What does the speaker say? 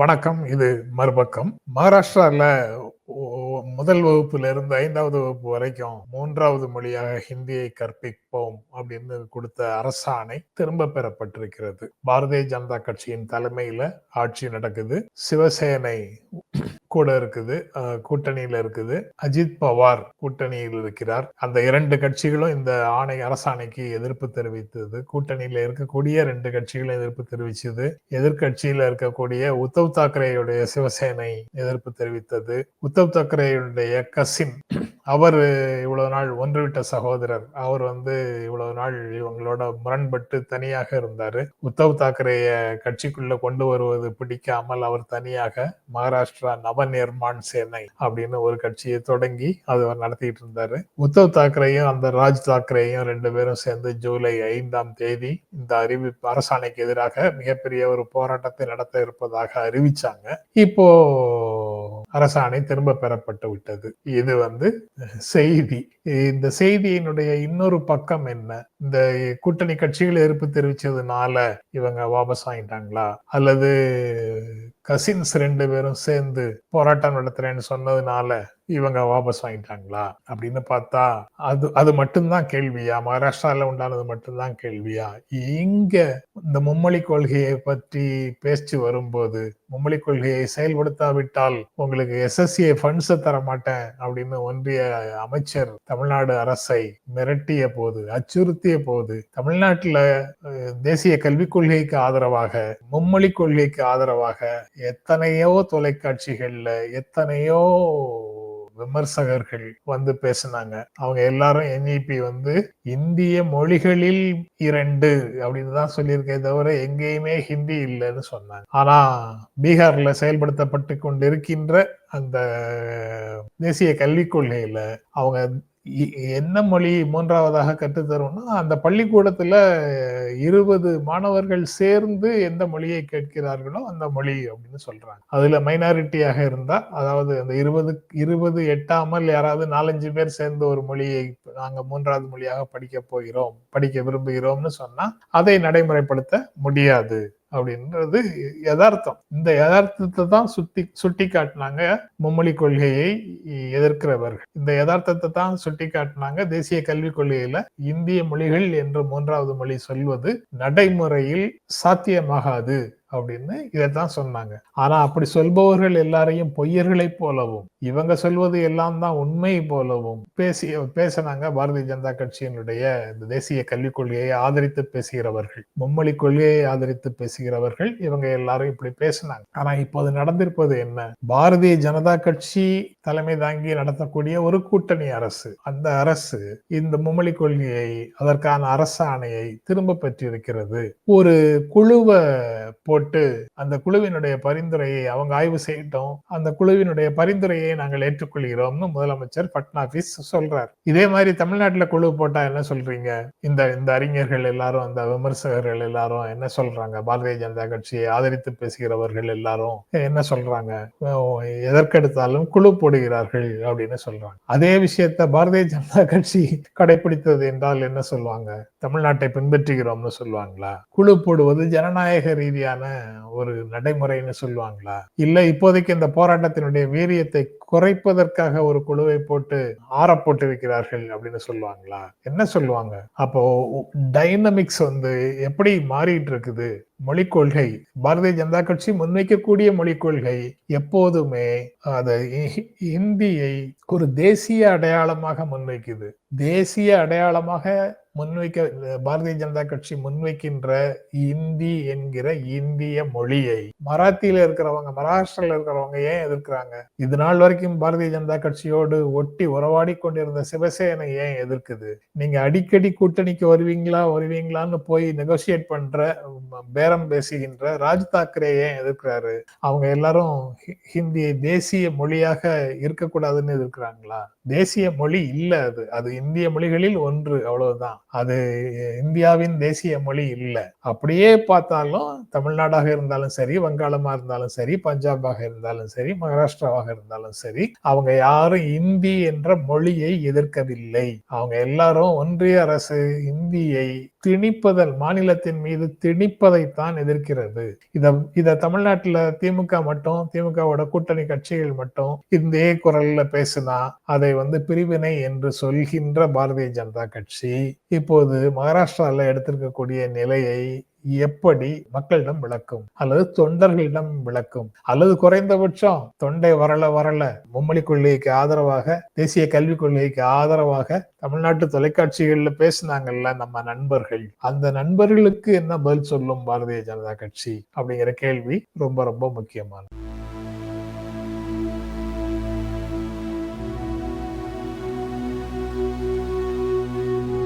வணக்கம் இது மறுபக்கம். மகாராஷ்டிரால முதல் வகுப்புல இருந்து ஐந்தாவது வகுப்பு வரைக்கும் மூன்றாவது மொழியாக ஹிந்தியை கற்பிப்போம் அப்படின்னு கொடுத்த அரசாணை திரும்ப பெறப்பட்டிருக்கிறது. பாரதிய ஜனதா கட்சியின் தலைமையில ஆட்சி நடக்குது. சிவசேனை கூட இருக்குது கூட்டணியில் இருக்குது. அஜித் பவார் கூட்டணியில் இருக்கிறார். அந்த இரண்டு கட்சிகளும் இந்த ஆணை அரசாணைக்கு எதிர்ப்பு தெரிவித்தது. கூட்டணியில் இருக்கக்கூடிய ரெண்டு கட்சிகளும் எதிர்ப்பு தெரிவிச்சது. எதிர்கட்சியில் இருக்கக்கூடிய உத்தவ் தாக்கரேயுடைய சிவசேனை எதிர்ப்பு தெரிவித்தது. உத்தவ் தாக்கரேயுடைய கசின் அவர் இவ்வளவு நாள் ஒன்றுவிட்ட சகோதரர். அவர் வந்து இவ்வளவு நாள் இவங்களோட முரண்பட்டு தனியாக இருந்தாரு. உத்தவ் தாக்கரேய கட்சிக்குள்ள கொண்டு வருவது பிடிக்காமல் அவர் தனியாக மகாராஷ்டிரா நவ நிர்மாண் சேனை அப்படின்னு ஒரு கட்சியை தொடங்கி அது அவர் நடத்திட்டு இருந்தாரு. உத்தவ் தாக்கரேயும் அந்த ராஜ் தாக்கரேயும் ரெண்டு பேரும் சேர்ந்து ஜூலை ஐந்தாம் தேதி இந்த அறிவி அரசாணைக்கு எதிராக மிகப்பெரிய ஒரு போராட்டத்தை நடத்த இருப்பதாக அறிவிச்சாங்க. இப்போ அரசாணை திரும்ப பெறப்பட்டு விட்டது. இது வந்து செய்தி. இந்த செய்தியினுடைய இன்னொரு பக்கம் என்ன? இந்த கூட்டணி கட்சிகள் எதிர்ப்பு தெரிவிச்சதுனால இவங்க வாபஸ் வாங்கிட்டாங்களா? அல்லது கசின்ஸ் ரெண்டு பேரும் சேர்ந்து போராட்டம் நடத்துறேன்னு சொன்னதுனால இவங்க வாபஸ் வாங்கிட்டாங்களா அப்படின்னு பார்த்தா அது அது மட்டும்தான் கேள்வியா? மகாராஷ்டிராவில் உண்டானது மட்டும்தான் கேள்வியா? இங்க இந்த மும்மொழி கொள்கையை பற்றி பேச்சு வரும்போது மும்மொழி கொள்கையை செயல்படுத்தாவிட்டால் உங்களுக்கு எஸ்எஸ்ஏ ஃபண்ட்ஸ் தர மாட்டேன் அப்படின்னு ஒன்றிய அமைச்சர் தமிழ்நாடு அரசை மிரட்டிய போது அச்சுறுத்திய போது தமிழ்நாட்டில் தேசிய கல்விக் கொள்கைக்கு ஆதரவாக மும்மொழி கொள்கைக்கு ஆதரவாக எத்தனையோ தொலைக்காட்சிகள்ல எத்தனையோ விமர்சகர்கள் வந்து பேசினாங்க. அவங்க எல்லாரும் என்இபி வந்து இந்திய மொழிகளில் இரண்டு அப்படின்னு தான் சொல்லியிருக்கே தவிர எங்கேயுமே ஹிந்தி இல்லைன்னு சொன்னாங்க. ஆனா பீகார்ல செயல்படுத்தப்பட்டு கொண்டிருக்கின்ற அந்த தேசிய கல்விக் கொள்கையில அவங்க என்ன மொழி மூன்றாவதாக கற்றுத்தரும்னா அந்த பள்ளிக்கூடத்துல இருபது மாணவர்கள் சேர்ந்து எந்த மொழியை கேட்கிறார்களோ அந்த மொழி அப்படின்னு சொல்றாங்க. அதுல மைனாரிட்டியாக இருந்தா அதாவது அந்த இருபது இருபது எட்டாமல் யாராவது நாலஞ்சு பேர் சேர்ந்து ஒரு மொழியை நாங்க மூன்றாவது மொழியாக படிக்க போகிறோம் படிக்க விரும்புகிறோம்னு சொன்னா அதை நடைமுறைப்படுத்த முடியாது. அப்படின்றது யதார்த்தம். இந்த யதார்த்தத்தை தான் சுட்டி சுட்டி காட்டினாங்க மும்மொழி கொள்கையை எதிர்க்கிறவர்கள். இந்த யதார்த்தத்தை தான் சுட்டி காட்டினாங்க தேசிய கல்விக் கொள்கையில இந்திய மொழிகள் என்று மூன்றாவது மொழி சொல்வது நடைமுறையில் சாத்தியமாகாது. அப்படின்னு இதைத்தான் சொன்னாங்க. ஆனா அப்படி சொல்பவர்கள் எல்லாரையும் பொய்யர்களைப் போலவும் இவங்க சொல்வது எல்லாம் தான் உண்மை போலவும் பேசி பேசினாங்க பாரதிய ஜனதா கட்சியினுடைய இந்த தேசிய கல்விக் கொள்கையை ஆதரித்து பேசுகிறவர்கள். மும்மொழி கொள்கையை ஆதரித்து பேசுகிறவர்கள் இவங்க எல்லாரும் இப்படி பேசினாங்க. ஆனா இப்போது நடந்திருப்பது என்ன? பாரதிய ஜனதா கட்சி தலைமை தாங்கி நடத்தக்கூடிய ஒரு கூட்டணி அரசு. அந்த அரசு இந்த மும்மொழி கொள்கையை அதற்கான அரசாணையை திரும்ப பெற்றிருக்கிறது. ஒரு குழுவை போட்டு அந்த குழுவினுடைய பரிந்துரையை அவங்க ஆய்வு செய்யட்டும். அந்த குழுவினுடைய பரிந்துரையை நாங்கள் ஏற்றுக்கொள்கிறோம்னு முதலமைச்சர் பட்னாபிஸ் சொல்றார். இதே மாதிரி தமிழ்நாட்டுல குழு போட்டா என்ன சொல்றீங்க? இந்த இந்த அறிஞர்கள் எல்லாரும் அந்த விமர்சகர்கள் எல்லாரும் என்ன சொல்றாங்க? பாரதிய ஜனதா கட்சியை ஆதரித்து பேசுகிறவர்கள் எல்லாரும் என்ன சொல்றாங்க? எதற்கெடுத்தாலும் குழு போடுகிறார்கள் அப்படின்னு சொல்றாங்க. அதே விஷயத்த பாரதிய ஜனதா கட்சி கடைபிடித்தது என்றால் என்ன சொல்லுவாங்க? தமிழ்நாட்டை பின்பற்றுகிறோம்னு சொல்லுவாங்களா? குழு போடுவது ஜனநாயக ரீதியான ஒரு நடைமுறைன்னு சொல்லுவாங்களா? இல்ல இப்போதைக்கு இந்த போராட்டத்தினுடைய வீரியத்தை குறைப்பதற்காக ஒரு குழுவை போட்டு ஆற போட்டு வைக்கிறார்கள் அப்படின்னு சொல்லுவாங்களா? என்ன சொல்லுவாங்க? அப்போ டைனமிக்ஸ் வந்து எப்படி மாறிட்டு இருக்குது? மொழிக் கொள்கை பாரதிய ஜனதா கட்சி முன்வைக்கக்கூடிய மொழிக் கொள்கை எப்போதுமே அது இந்தியை ஒரு தேசிய அடையாளமாக முன்வைக்குது. தேசிய அடையாளமாக முன்வைக்க பாரதிய ஜனதா கட்சி முன்வைக்கின்ற இந்தி என்கிற இந்திய மொழியை. மராத்தியில இருக்கிறவங்க மகாராஷ்டிரால இருக்கிறவங்க ஏன் எதிர்க்கிறாங்க? இது நாள் வரைக்கும் பாரதிய ஜனதா கட்சியோடு ஒட்டி உறவாடி கொண்டிருந்த சிவசேனை ஏன் எதிர்க்குது? நீங்க அடிக்கடி கூட்டணிக்கு வருவீங்களா வருவீங்களான்னு போய் நெகோசியேட் பண்ற பேரம் பேசுகின்ற ராஜ் தாக்கரே ஏன் எதிர்க்கிறாரு? அவங்க எல்லாரும் ஹிந்தியை தேசிய மொழியாக இருக்கக்கூடாதுன்னு எதிர்க்கிறாங்களா? தேசிய மொழி இல்ல அது. அது இந்திய மொழிகளில் ஒன்று அவ்வளவுதான். அது இந்தியாவின் தேசிய மொழி இல்லை. அப்படியே பார்த்தாலும் தமிழ்நாடாக இருந்தாலும் சரி வங்காளமா இருந்தாலும் சரி பஞ்சாபாக இருந்தாலும் சரி மகாராஷ்டிராவாக இருந்தாலும் சரி அவங்க யாரும் இந்தி என்ற மொழியை எதிர்க்கவில்லை. அவங்க எல்லாரும் ஒன்றிய அரசு இந்தியை திணிப்பதல் மாநிலத்தின் மீது திணிப்பதைத்தான் எதிர்க்கிறது. இத இத தமிழ்நாட்டுல திமுக மட்டும் திமுகவோட கூட்டணி கட்சிகள் மட்டும் இந்தே குரல்ல பேசினா அதை வந்து பிரிவினை என்று சொல்கின்ற பாரதிய ஜனதா கட்சி இப்போது மகாராஷ்டிரால எடுத்திருக்கக்கூடிய நிலையை எப்படி மக்களிடம் விளக்கும்? அல்லது தொண்டர்களிடம் விளக்கும்? அல்லது குறைந்தபட்சம் தொண்டை வரல வரல மும்மொழி கொள்கைக்கு ஆதரவாக தேசிய கல்விக் கொள்கைக்கு ஆதரவாக தமிழ்நாட்டு தொலைக்காட்சிகள்ல பேசினாங்கல்ல நம்ம நண்பர்கள். அந்த நண்பர்களுக்கு என்ன பதில் சொல்லும் பாரதிய ஜனதா கட்சி? அப்படிங்கிற கேள்வி ரொம்ப ரொம்ப முக்கியமானது.